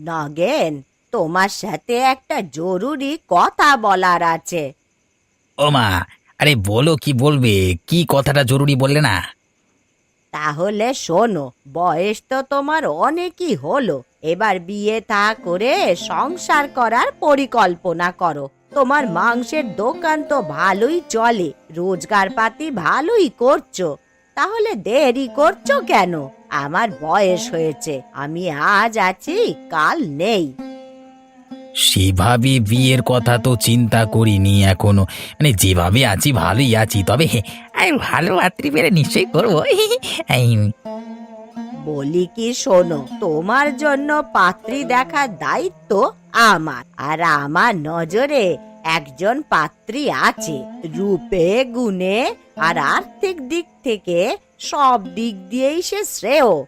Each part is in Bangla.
নগেন তোমার সাথে একটা জরুরি কথা বলার আছে। ও মা আরে বলো কি বলবে কি কথাটা জরুরি বললে না? তাহলে শোনো বয়স তো তোমার অনেকই হলো এবার বিয়ে থা করে সংসার করার পরিকল্পনা করো। তোমার মাংসের দোকান তো ভালোই চলে রোজগার পাতি ভালোই করছ। তাহলে দেরি করছ কেন? আমার বয়স হয়েছে আমি আজ আছি কাল নেই। সেভাবে বিয়ের কথা তো চিন্তা করিনি এখনও। মানে যেভাবে আছি ভালোই আছি তবে ভালো পাত্রী পেলে নিশ্চয়ই করব। বলি কি শোনো তোমার জন্য পাত্রী দেখার দায়িত্ব আমার আর আমার নজরে একজন পাত্রী আছে রূপে গুণে আর আর্থিক দিক থেকে সব দিক দিয়েই সে শ্রেয়।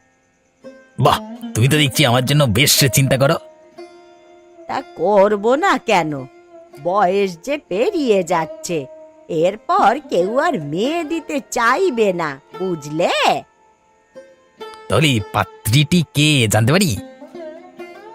বাহ তুমি তো দেখছি আমার জন্য বেশ চিন্তা করো। তা করব না কেন? বয়স যে পেরিয়ে যাচ্ছে এরপর কেউ আর মেয়ে দিতে চাইবে না বুঝলে? তাহলে পাত্রীটি কে জানতে পারি?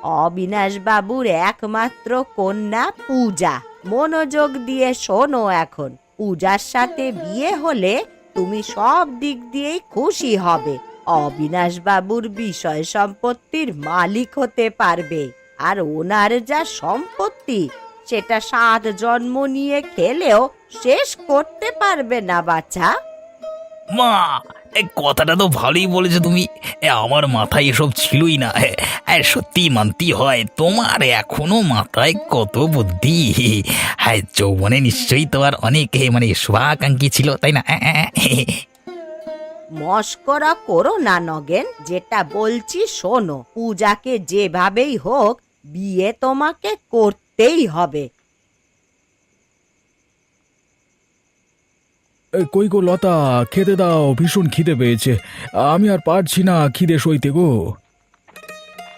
অবিনাশ বাবুর একমাত্র কন্যা পূজা। মনোযোগ দিয়ে শোনো এখন। পূজার সাথে বিয়ে হলে তুমি সব দিক দিয়েই খুশি হবে। অবিনাশ বাবুর বিষয় সম্পত্তির মালিক হতে পারবে। আর ওনার যা সম্পত্তি, সেটা সাত জন্ম নিয়ে খেলেও শেষ করতে পারবে না বাচ্চা মা কথাটা তো ভালোই বলেছ তুমি। আমার মাথায় এসব ছিলই না। হ্যাঁ সত্যি মানতেই হয়, তোমার এখনও মাথায় কত বুদ্ধি? হ্যাঁ যৌবনে নিশ্চয়ই তোমার অনেক মানে শুভাকাঙ্ক্ষী ছিল, তাই না? এ। মস্করা করো না নগেন, যেটা বলছি শোনো। পূজাকে যেভাবেই হোক, বিয়ে তোমাকে করতেই হবে। কই গো লতা খেতে দাও ভীষণ খিদে পেয়েছে আমি আর পারছি না খিদে সইতে গো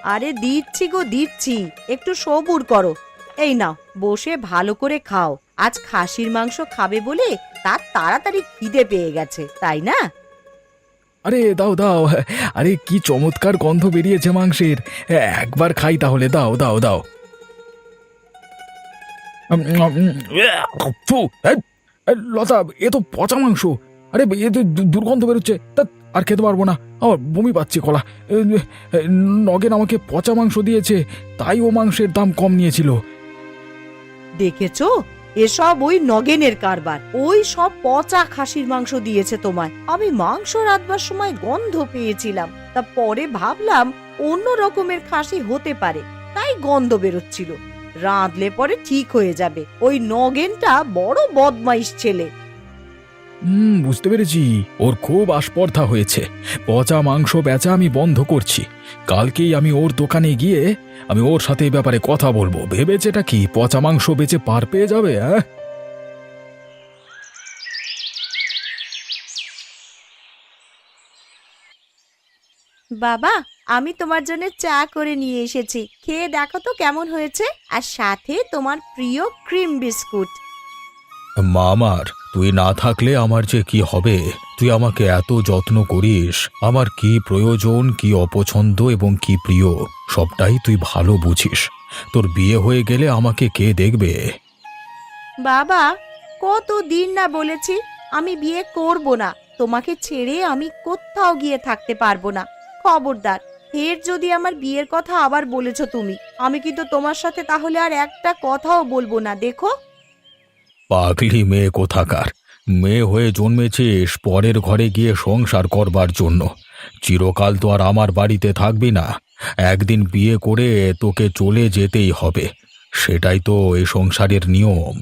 আরে দিচ্ছি গো দিচ্ছি একটু সবুর করো এই নাও বসে ভালো করে খাও আজ খাসির মাংস খাবে বলে তার তাড়াতাড়ি খিদে পেয়ে গেছে তাই না আরে দাও দাও আরে কি চমৎকার গন্ধ বেরিয়েছে মাংসের একবার খাই তাহলে দাও দাও দাও লতা, এ তো পচা মাংস। আরে, এ তো দুর্গন্ধ বেরোচ্ছে। তা, আর খেতে পারব না। আমার বমি পাচ্ছি কলা নগেন আমাকে পচা মাংস দিয়েছে, তাই ও মাংসের দাম কম নিয়েছিল। দেখেছ? এসব ওই নগেনের কারবার। ওই সব পচা খাসির মাংস দিয়েছে তোমায়। আমি মাংস রাঁধবার সময় গন্ধ পেয়েছিলাম। তা পরে ভাবলাম অন্য রকমের খাসি হতে পারে। তাই গন্ধ বেরোচ্ছিল। রাঁধলে পরে ঠিক হয়ে যাবে। ওই নগেনটা বড় বদমাইশ ছেলে। হুম বুঝতে পেরেছি। ওর খুব আস্পর্ধা হয়েছে। পচা মাংস বেচা আমি বন্ধ করছি। কালকেই আমি ওর দোকানে গিয়ে আমি ওর সাথে এই ব্যাপারে কথা বলব। ভেবেছেটা কি? পচা মাংস বেচে পার পেয়ে যাবে হ্যাঁ বাবা আমি তোমার জন্য চা করে নিয়ে এসেছি। খেয়ে দেখো তো কেমন হয়েছে। আর সাথে তোমার প্রিয় ক্রিম বিস্কুট। মামার তুই না থাকলে আমার যে কি হবে? তুই আমাকে এত যত্ন করিস। আমার কি প্রয়োজন কি অপছন্দ এবং কি প্রিয় সবটাই তুই ভালো বুঝিস। তোর বিয়ে হয়ে গেলে আমাকে কে দেখবে? বাবা কত দিন না বলেছি আমি বিয়ে করব না। তোমাকে ছেড়ে আমি কোথাও গিয়ে থাকতে পারব না। খবরদার ফের যদি আমার বিয়ের কথা আবার বলেছ তুমি আমি কিন্তু তোমার সাথে তাহলে আর একটা কথাও বলব না দেখো। পাগলি মেয়ে কোথাকার? মেয়ে হয়ে জন্মেছিস পরের ঘরে গিয়ে সংসার করবার জন্য। চিরকাল তো আর আমার বাড়িতে থাকবি না। একদিন বিয়ে করে তোকে চলে যেতেই হবে। সেটাই তো এই সংসারের নিয়ম।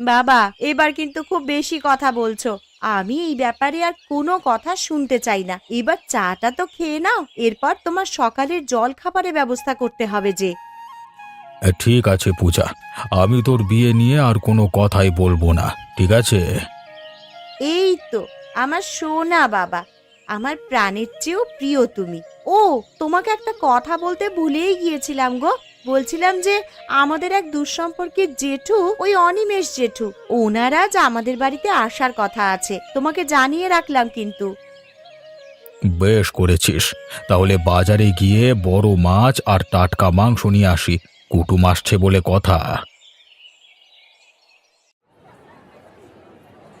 বাবা এবার কিন্তু খুব বেশি কথা বলছো। আমি এই ব্যাপারে আর কোনো কথা শুনতে চাই না। এবার চাটা তো খেয়ে নাও এরপর তোমার সকালের জল খাবারের ব্যবস্থা করতে হবে যে। ঠিক আছে পূজা আমি তোর বিয়ে নিয়ে আর কোনো কথাই বলব না ঠিক আছে? এই তো আমার সোনা বাবা আমার প্রাণের চেয়েও প্রিয় তুমি। ও তোমাকে একটা কথা বলতে ভুলেই গিয়েছিলাম গো। বলছিলাম যে আমাদের এক দুঃসম্পর্কের জেঠু ওই অনিমেষ জেঠু। ওনারা আজ আমাদের বাড়িতে আসার কথা আছে। তোমাকে জানিয়ে রাখলাম কিন্তু। বেশ করেছিস। তাহলে বাজারে গিয়ে বড় মাছ আর টাটকা মাংস নিয়ে আসি। কুটুম আসছে বলে কথা।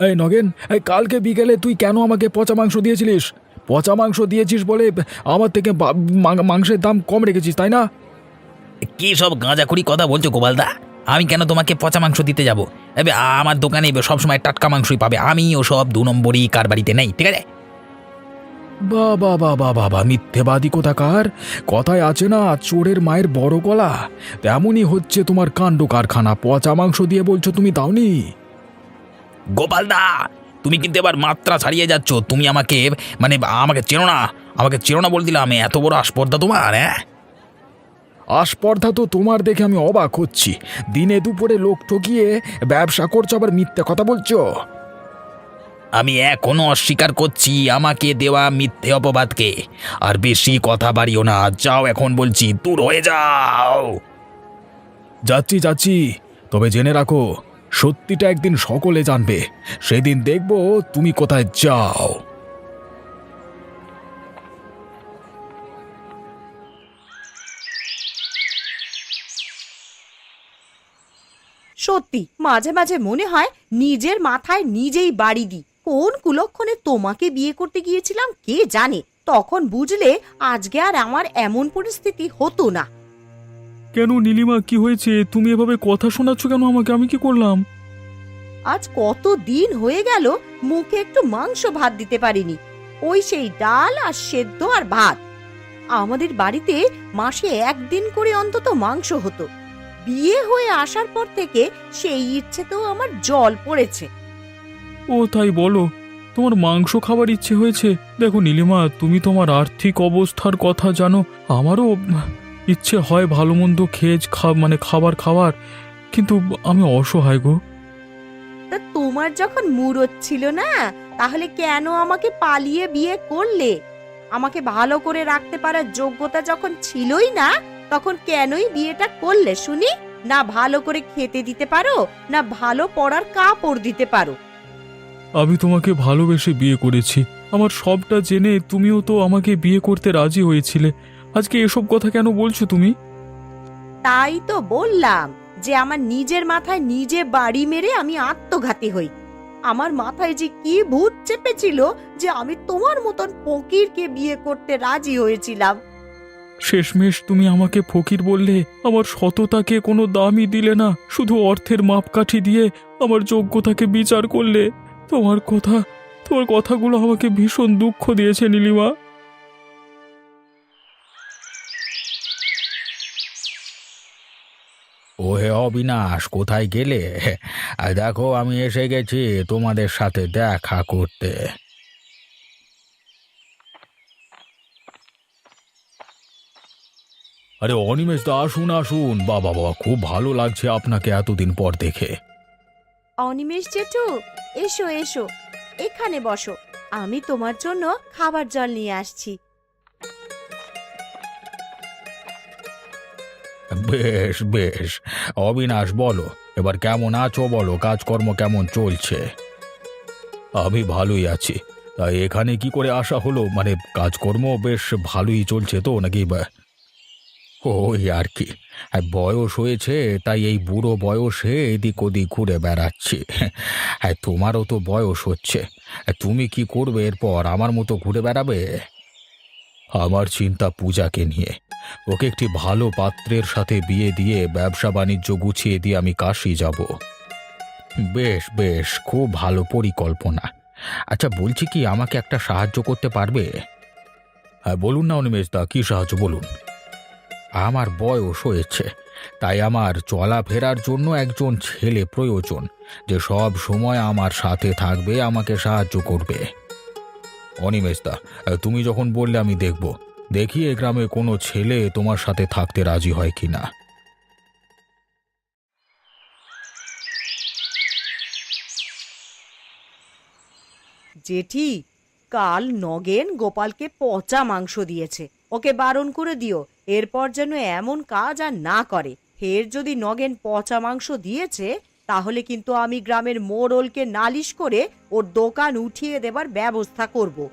এই নগেন এই কালকে বিকেলে তুই কেন আমাকে পচা মাংস দিয়েছিলিস? পচা মাংস দিয়েছিস বলে আমার থেকে মাংসের দাম কম রেখেছিস তাই না? কি সব গাঁজাখুরি কথা বলছো গোপালদা? আমি কেন তোমাকে পচা মাংস দিতে যাব? এবে আমার দোকানে সবসময় টাটকা মাংসই পাবে। আমি ও সব দু নম্বরই কার বাড়িতে নেই ঠিক আছে? বাবা বাবা বাবা মিথ্যেবাদী কোথাকার? কথায় আছে না চোরের মায়ের বড় গলা। তেমনই হচ্ছে তোমার কাণ্ড কারখানা। পচা মাংস দিয়ে বলছো তুমি দাওনি? গোপালদা তুমি কিন্তু এবার মাত্রা ছাড়িয়ে যাচ্ছ। তুমি আমাকে মানে আমাকে চেনো না। আমাকে চেনো না বলে দিলাম। এত বড় আসপর্দা তোমার হ্যাঁ? আস্পর্ধা তো তোমার দেখে আমি অবাক হচ্ছি। দিনে দুপুরে লোক ঠকিয়ে ব্যবসা করছ আবার মিথ্যে কথা বলছো? আমি এখনও অস্বীকার করছি আমাকে দেওয়া মিথ্যে অপবাদকে। আর বেশি কথা বাড়িও না। যাও এখন বলছি দূর হয়ে যাও। যাচ্ছি যাচ্ছি। তবে জেনে রাখো সত্যিটা একদিন সকলে জানবে। সেদিন দেখব তুমি কোথায় যাও। সত্যি মাঝে মাঝে মনে হয় নিজের মাথায় নিজেই বাড়ি দিই। কোন কুলক্ষণে তোমাকে বিয়ে করতে গিয়েছিলাম কে জানে? তখন বুঝলে আজকে আর আমার এমন পরিস্থিতি হতো না। কেন নীলিমা কি হয়েছে? তুমি এভাবে কথা শোনাচ্ছ কেন আমাকে? আমি কি করলাম? আজ কত দিন হয়ে গেল মুখে একটু মাংস ভাত দিতে পারিনি। ওই সেই ডাল আর সেদ্ধ আর ভাত। আমাদের বাড়িতে মাসে একদিন করে অন্তত মাংস হতো। বিয়ে হয়ে আসার পর থেকে সেই ইচ্ছেতেও আমার জল পড়েছে। ও তাই বলো তোমার মাংস খাবার ইচ্ছে হয়েছে। দেখো নীলিমা তুমি তোমার আর্থিক অবস্থার কথা জানো আমারও ইচ্ছে হয় ভালো মন্দ খেজ খা মানে খাবার খাওয়ার কিন্তু আমি অসহায় গো। তা তোমার যখন মুরত ছিল না তাহলে কেন আমাকে পালিয়ে বিয়ে করলে? আমাকে ভালো করে রাখতে পারার যোগ্যতা যখন ছিলই না তখন কেনই বিয়েটা করলে শুনি? না ভালো করে খেতে দিতে পারো না ভালো পড়ার কাপড় দিতে পারো। আমি তোমাকে ভালোবেসে বিয়ে করেছি। আমার সবটা জেনে তুমিও তো আমাকে বিয়ে করতে রাজি হয়েছিলে। আজকে এসব কথা কেন বলছো তুমি? তাই তো বললাম যে আমার নিজের মাথায় নিজে বাড়ি মেরে আমি আত্মঘাতী হই। আমার মাথায় যে কি ভূত চেপেছিল যে আমি তোমার মতন ফকিরকে বিয়ে করতে রাজি হয়েছিলাম। শেষমেশ তুমি আমাকে ফকির বললে, আমার সততাকে কোনো দামই দিলে না, শুধু অর্থের মাপকাঠি দিয়ে আমার যোগ্যতাকে বিচার করলে। তোমার কথা, তোমার কথাগুলো আমাকে ভীষণ দুঃখ দিয়েছে, নীলিমা। ও হে অবিনাশ, কোথায় গেলে? দেখো, আমি এসে গেছি তোমাদের সাথে দেখা করতে। আরে অনিমেষ দা আসুন আসুন। বাবা বাবা খুব ভালো লাগছে আপনাকে এতদিন পর দেখে। অনিমেষ জেঠু এসো এসো। এখানে বসো। আমি তোমার জন্য খাবার জল নিয়ে আসছি। বেশ বেশ। অবিনাশ বলো। এবার কেমন আছো বলো? কাজকর্ম কেমন চলছে? আমি ভালোই আছি। তাই এখানে কি করে আসা হলো? মানে কাজকর্ম বেশ ভালোই চলছে তো নাকি ওই আর কি। আর বয়স হয়েছে, তাই এই বুড়ো বয়সে এদিক ওদিক ঘুরে বেড়াচ্ছি। হ্যাঁ তোমারও তো বয়স হচ্ছে। তুমি কি করবে এরপর? আমার মতো ঘুরে বেড়াবে? আমার চিন্তা পূজাকে নিয়ে। ওকে একটি ভালো পাত্রের সাথে বিয়ে দিয়ে, ব্যবসা বাণিজ্য গুছিয়ে দিয়ে আমি কাশি যাব। বেশ বেশ, খুব ভালো পরিকল্পনা। আচ্ছা বলছি কি, আমাকে একটা সাহায্য করতে পারবে? হ্যাঁ বলুন না অনিমেষ দা, কি সাহায্য বলুন? আমার বয়স হয়েছে, তাই আমার চলাফেরার জন্য একজন ছেলে প্রয়োজন, যে সব সময় আমার সাথে থাকবে, আমাকে সাহায্য করবে। অনিমেষ দা তুমি যখন বললে আমি দেখব, দেখি এ গ্রামে কোনো ছেলে তোমার সাথে থাকতে রাজি হয় কি না জেঠি, কাল নগেন গোপালকে পচা মাংস দিয়েছে। ওকে বারণ করে দিও, এরপর যেন এমন কাজ আর না করে। ফের যদি নগেন পচা মাংস দিয়েছে, তাহলে কিন্তু আমি গ্রামের মোড়লকে নালিশ করে ওর দোকান উঠিয়ে দেবার ব্যবস্থা করব।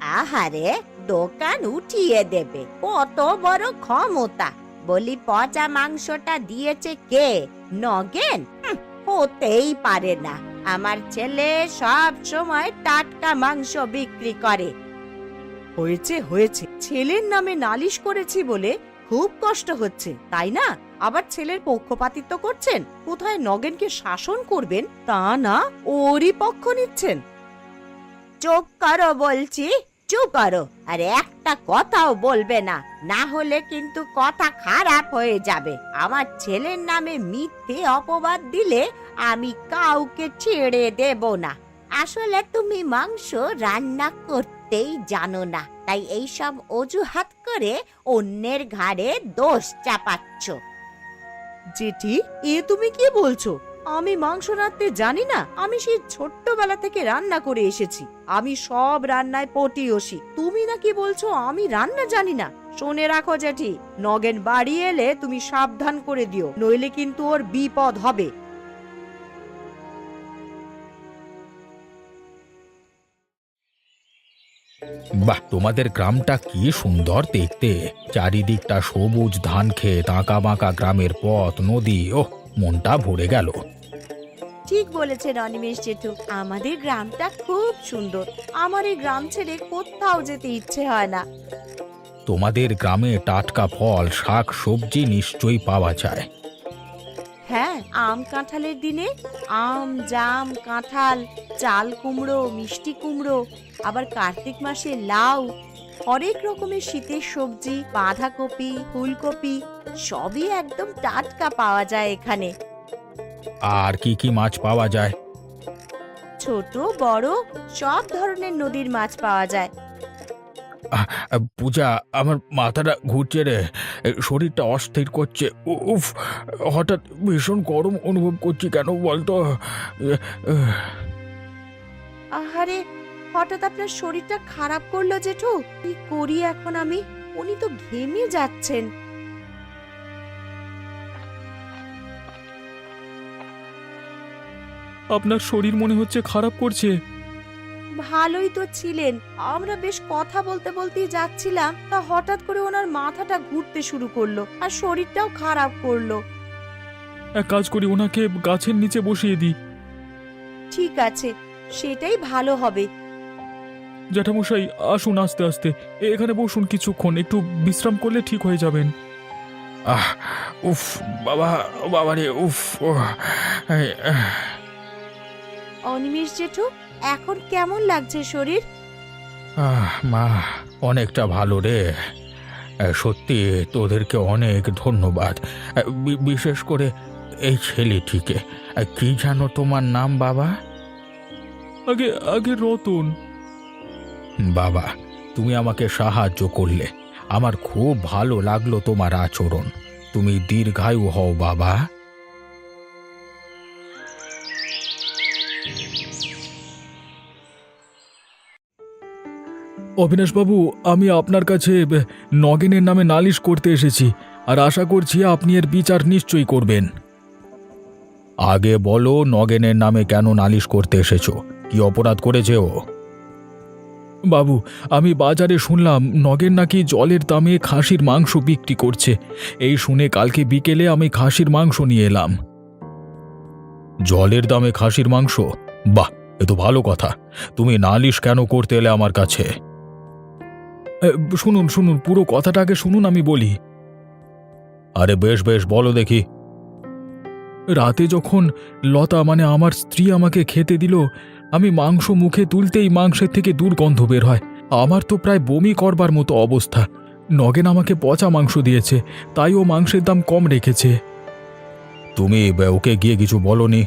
আহারে, দোকান উঠিয়ে দেবে। কত বড় ক্ষমতা। বলি পচা মাংসটা দিয়েছে কে? নগেন? হতেই পারে না। আমার ছেলে সব সময় টাটকা মাংস বিক্রি করে। হয়েছে হয়েছে। ছেলের নামে নালিশ করেছি বলে খুব কষ্ট হচ্ছে, তাই না? আবার ছেলের পক্ষপাতিত্ব করছেন? কোথায় নগেনকে শাসন করবেন? তা না, ওরই পক্ষ নিচ্ছেন। চুপ করো বলছি, চুপ করো। আর একটা কথাও বলবে না না হলে কিন্তু কথা খারাপ হয়ে যাবে। আমার ছেলের নামে মিথ্যে অপবাদ দিলে আমি কাউকে ছেড়ে দেব না। আসলে তুমি মাংস রান্না করতেই জানো না, তাই এই সব অজুহাত করে অন্যের ঘাড়ে দোষ চাপাচ্ছ। জেঠি, এ তুমি কি বলছো? আমি মাংস রাঁধতে জানি না, আমি সেই ছোট্টবেলা থেকে রান্না করে এসেছি। আমি সব রান্নায় পটিয়সি, তুমি নাকি বলছো আমি রান্না জানি না। শোনে রাখো জেঠি, নগেন বাড়ি এলে তুমি সাবধান করে দিও, নইলে কিন্তু ওর বিপদ হবে। বাহ তোমাদের গ্রামটা কি সুন্দর দেখতে। চারিদিকটা সবুজ ধান খেত আঁকা বাঁকা গ্রামের পথ নদী ও মনটা ভরে গেল। ঠিক বলেছেন অনিমেষ জেঠু আমাদের গ্রামটা খুব সুন্দর। আমার এই গ্রাম ছেড়ে কোথাও যেতে ইচ্ছে হয় না। তোমাদের গ্রামে টাটকা ফল শাক সবজি নিশ্চয়ই পাওয়া যায়। আম কাঁঠালের দিনে? আম জাম কাঁঠাল চাল কুমড়ো মিষ্টি কুমড়ো আবার কার্তিক মাসে লাউ হরেক রকমের শীতের সবজি বাঁধাকপি ফুলকপি সবই একদম টাটকা পাওয়া যায় এখানে। আর কি কি মাছ পাওয়া যায়? ছোট বড় সব ধরনের নদীর মাছ পাওয়া যায়। আহ, পূজা আমার মাথাটা ঘুরছে রে। শরীরটা অস্থির করছে। উ- উফ হঠাৎ ভীষণ গরম অনুভব করছি কেন বলতো? আহারে হঠাৎ আপনার শরীরটা খারাপ করল জেঠু? কি করি এখন আমি? উনি তো ঘেমে যাচ্ছেন। আপনার শরীর মনে হচ্ছে খারাপ করছে। ভালোই তো ছিলেন। আমরা বেশ কথা বলতে বলতেই যাচ্ছিলাম তা হঠাৎ করে ওনার মাথাটা ঘুরতে শুরু করল আর শরীরটাও খারাপ করল। এক কাজ করি ওনাকে গাছের নিচে বসিয়ে দিই। ঠিক আছে সেটাই ভালো হবে। জ্যাঠামশাই আসুন আস্তে আস্তে। এ- এখানে বসুন কিছুক্ষণ একটু বিশ্রাম করলে ঠিক হয়ে যাবেন। আহ উফ বাবা বাবা রে উফ ওহ, এই, আহ, অনিমেষ জেঠু এখন কেমন লাগছে শরীর? আহ, মা অনেকটা ভালো রে। সত্যি তোদেরকে অনেক ধন্যবাদ। বি- বিশেষ করে এই ছেলেটিকে। কি জানো তোমার নাম বাবা? আগে আগে রতন। বাবা তুমি আমাকে সাহায্য করলে। আমার খুব ভালো লাগল তোমার আচরণ। তুমি দীর্ঘায়ু হও বাবা। অবিনাশবাবু, আমি আপনার কাছে নগেনের নামে নালিশ করতে এসেছি, আর আশা করছি আপনি এর বিচার নিশ্চয়ই করবেন। আগে বলো নগেনের নামে কেন নালিশ করতে এসেছ? কি অপরাধ করেছে ও? বাবু, আমি বাজারে শুনলাম নগেন নাকি জলের দামে খাসির মাংস বিক্রি করছে। এই শুনে কালকে বিকেলে আমি খাসির মাংস নিয়ে এলাম। জলের দামে খাসির মাংস? বাহ, এ তো ভালো কথা। তুমি নালিশ কেন করতে এলে আমার কাছে? শুনুন শুনুন পুরো কথাটা আগে শুনুন আমি বলি। আরে বেশ বেশ বলো দেখি। রাতে যখন লতা মানে আমার স্ত্রী আমাকে খেতে দিল আমি মাংস মুখে তুলতেই মাংসের থেকে দুর্গন্ধ বের হয়। আমার তো প্রায় বমি করবার মতো অবস্থা। নগেন আমাকে পচা মাংস দিয়েছে তাই ও মাংসের দাম কম রেখেছে। তুমি ওকে গিয়ে কিছু বলনি।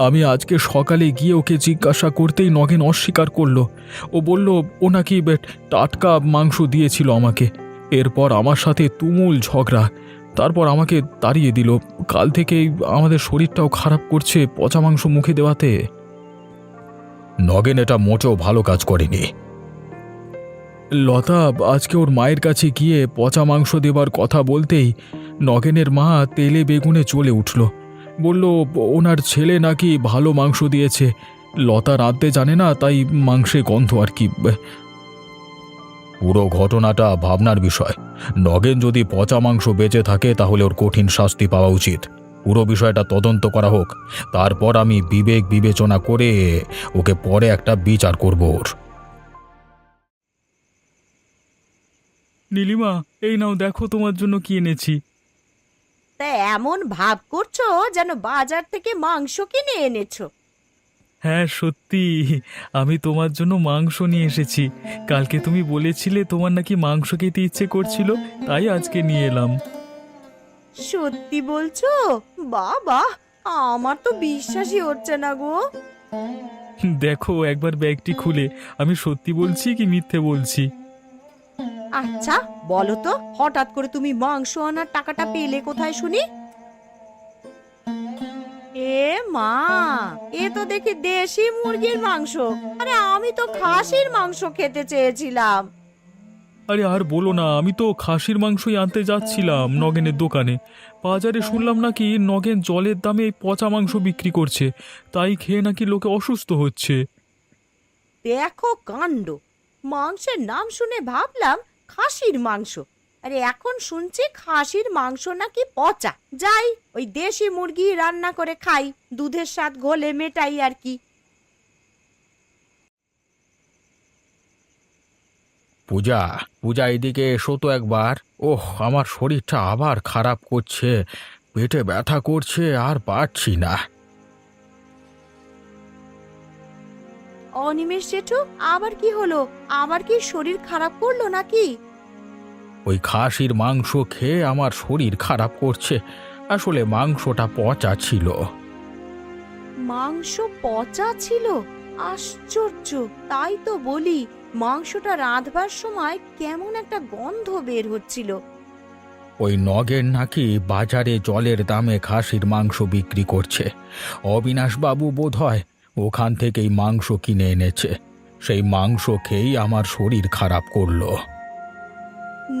আমি আজকে সকালে গিয়ে ওকে জিজ্ঞাসা করতেই নগেন অস্বীকার করল। ও বলল ও নাকি টাটকা মাংস দিয়েছিল আমাকে। এরপর আমার সাথে তুমুল ঝগড়া। তারপর আমাকে তাড়িয়ে দিল। কাল থেকেই আমাদের শরীরটাও খারাপ করছে পচা মাংস মুখে দেওয়াতে। নগেন এটা মোটেও ভালো কাজ করেনি। লতা আজকে ওর মায়ের কাছে গিয়ে পচা মাংস দেবার কথা বলতেই নগেনের মা তেলে বেগুনে চলে উঠল। বলল ওনার ছেলে নাকি ভালো মাংস দিয়েছে। লতা রাঁধতে জানে না তাই মাংসে গন্ধ আর কি। পুরো ঘটনাটা ভাবনার বিষয়। নগেন যদি পচা মাংস বেঁচে থাকে তাহলে ওর কঠিন শাস্তি পাওয়া উচিত। পুরো বিষয়টা তদন্ত করা হোক। তারপর আমি বিবেক বিবেচনা করে ওকে পরে একটা বিচার করব ওর। নীলিমা এই নাও দেখো তোমার জন্য কি এনেছি। তা এমন ভাব করছ যেন বাজার থেকে মাংস কিনে এনেছো? হ্যাঁ সত্যি। আমি তোমার জন্য মাংস নিয়ে এসেছি। কালকে তুমি বলেছিলে তোমার নাকি মাংস খেতে ইচ্ছে করছিল তাই আজকে নিয়ে এলাম। সত্যি বলছো? বাবা আমার তো বিশ্বাসই হচ্ছে না গো। দেখো একবার ব্যাগটি খুলে। আমি সত্যি বলছি কি মিথ্যে বলছি? আচ্ছা বলো তো হঠাৎ করে তুমি মাংস আনার টাকাটা পেলে কোথায় শুনি? এ মা এ তো দেখি দেশি মুরগির মাংস। আরে আমি তো খাসির মাংস খেতে চেয়েছিলাম। আরে আর বলো না আমি তো খাসির মাংসই আনতে যাচ্ছিলাম নগেনের দোকানে। বাজারে শুনলাম নাকি নগেন জলের দামে এই পচা মাংস বিক্রি করছে তাই খেয়ে নাকি লোকে অসুস্থ হচ্ছে। দেখো কাণ্ড মাংসের নাম শুনে ভাবলাম খাসির মাংস। আরে এখন শুনছি খাসির মাংস নাকি পচা। যাই, ওই দেশি মুরগি রান্না করে খাই, দুধের স্বাদ ঘোলে মেটাই আর কি। পূজা পূজা এদিকে এসো তো একবার। ওহ, আমার শরীরটা আবার খারাপ করছে। পেটে ব্যথা করছে আর পারছি না। অনিমেষ জেঠু আবার কি হলো? আবার কি শরীর খারাপ করল নাকি? ওই খাসির মাংস খেয়ে আমার শরীর খারাপ করছে। আসলে মাংসটা পচা ছিল। মাংস পচা ছিল? আশ্চর্য! তাই তো বলি মাংসটা রাঁধবার সময় কেমন একটা গন্ধ বের হচ্ছিল। ওই নগের নাকি বাজারে জলের দামে খাসির মাংস বিক্রি করছে। অবিনাশবাবু বোধ হয় ওখান থেকেই মাংস কিনে এনেছে। সেই মাংস খেয়েই আমার শরীর খারাপ করল।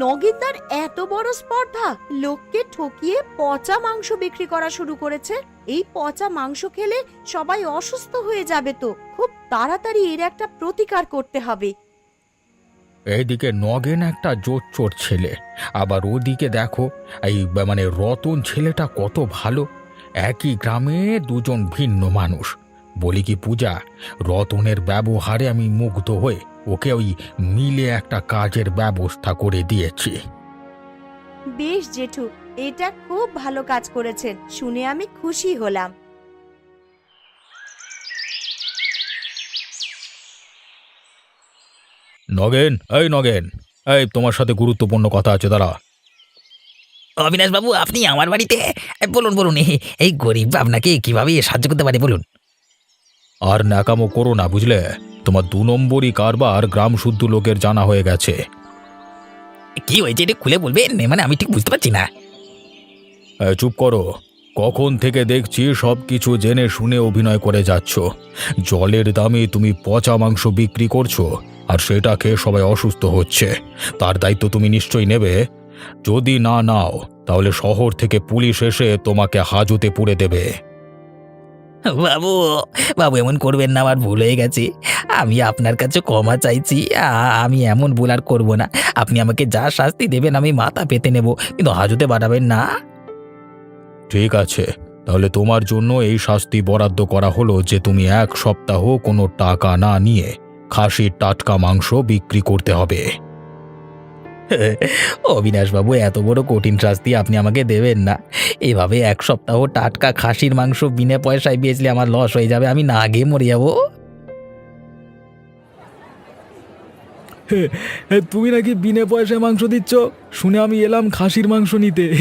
নগিনদার এত বড় স্পর্ধা লোককে ঠকিয়ে পচা মাংস বিক্রি করা শুরু করেছে। এই পচা মাংস খেলে সবাই অসুস্থ হয়ে যাবে তো খুব তাড়াতাড়ি এর একটা প্রতিকার করতে হবে। এইদিকে নগেন একটা জোচ্চোর ছেলে আবার ওদিকে দেখো এই মানে রতন ছেলেটা কত ভালো। একই গ্রামে দুজন ভিন্ন মানুষ। বলি কি পূজা রতনের ব্যবহারে আমি মুগ্ধ হয়ে ওকে ওই মিলে একটা কাজের ব্যবস্থা করে দিয়েছি। বেশ জেঠু এটা খুব ভালো কাজ করেছেন শুনে আমি খুশি হলাম। নগেন এই নগেন এই তোমার সাথে গুরুত্বপূর্ণ কথা আছে দাঁড়া। অবিনাশ বাবু আপনি আমার বাড়িতে বলুন বলুন এই- এই গরিব আপনাকে কীভাবে সাহায্য করতে পারে বলুন। আর ন্যাকামো করো না বুঝলে? তোমার দু নম্বরই কারবার গ্রাম শুদ্ধ লোকের জানা হয়ে গেছে। কি হয়েছে এটা খুলে বলবেন মানে আমি ঠিক বুঝতে পারছি না। চুপ করো। কখন থেকে দেখছি সব কিছু জেনে শুনে অভিনয় করে যাচ্ছ। জলের দামে তুমি পচা মাংস বিক্রি করছ আর সেটা খেয়ে সবাই অসুস্থ হচ্ছে। তার দায়িত্ব তুমি নিশ্চয়ই নেবে। যদি না নাও তাহলে শহর থেকে পুলিশ এসে তোমাকে হাজতে পুড়ে দেবে। বাবু বাবু, এমন করবেন না, আমার ভুল হয়ে গেছে। আমি আপনার কাছে ক্ষমা চাইছি। আমি এমন ভুল আর করব না। আপনি আমাকে যা শাস্তি দেবেন, আমি মাথা পেতে নেব। কিন্তু হাজতে বাড়াবেন না। ঠিক আছে। তাহলে তোমার জন্য এই শাস্তি বরাদ্দ করা হলো যে তুমি এক সপ্তাহ কোনো টাকা না নিয়ে খাসির টাটকা মাংস বিক্রি করতে হবে। অবিনাশবাবু এত বড় কঠিন শাস্তি আপনি আমাকে দেবেন না। এভাবে এক সপ্তাহ টাটকা খাসির মাংস বিনা পয়সায় বেচলে আমার লস হয়ে যাবে আমি না গিয়ে মরে যাব। তুমি নাকি বিনে পয়সায় মাংস দিচ্ছ? শুনে আমি এলাম খাসির মাংস নিতে।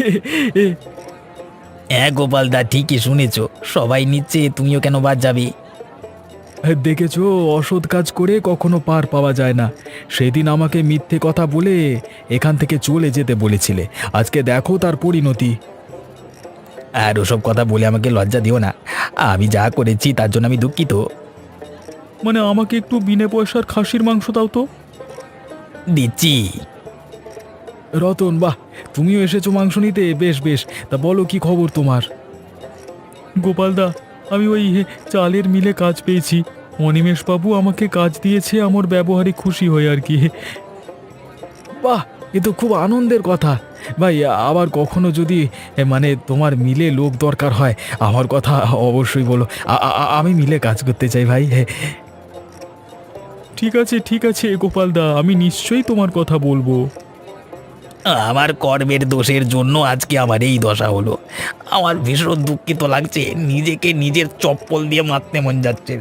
হ্যাঁ গোপালদা ঠিকই শুনেছো। সবাই নিচ্ছে তুমিও কেন বাদ যাবে? দেখেছ, অসৎ কাজ করে কখনো পার পাওয়া যায় না। সেদিন আমাকে মিথ্যে কথা বলে এখান থেকে চলে যেতে বলেছিলে। আজকে দেখো তার পরিণতি। আর ওসব কথা বলে আমাকে লজ্জা দিও না। আমি যা করেছি তার জন্য আমি দুঃখিত। মানে আমাকে একটু বিনে পয়সার খাসির মাংস দাও তো। দিচ্ছি। রতন, বাহ, তুমিও এসেছ মাংস নিতে। বেশ বেশ, তা বলো কি খবর তোমার? গোপালদা আমি ওই চালের মিলে কাজ পেয়েছি। অনিমেষবাবু আমাকে কাজ দিয়েছে, আমার ব্যবহারে খুশি হয়ে আর কি। বাহ, এ তো খুব আনন্দের কথা। ভাই, আবার কখনো যদি মানে তোমার মিলে লোক দরকার হয়, আমার কথা অবশ্যই বলো। আমি মিলে কাজ করতে চাই ভাই। ঠিক আছে ঠিক আছে গোপালদা আমি নিশ্চয়ই তোমার কথা বলব। আমার কর্মের দোষের জন্য আজকে আমার এই দশা হলো। আমার ভীষণ দুঃখিত লাগছে, নিজেকে নিজের চপ্পল দিয়ে মারতে মন যাচ্ছে।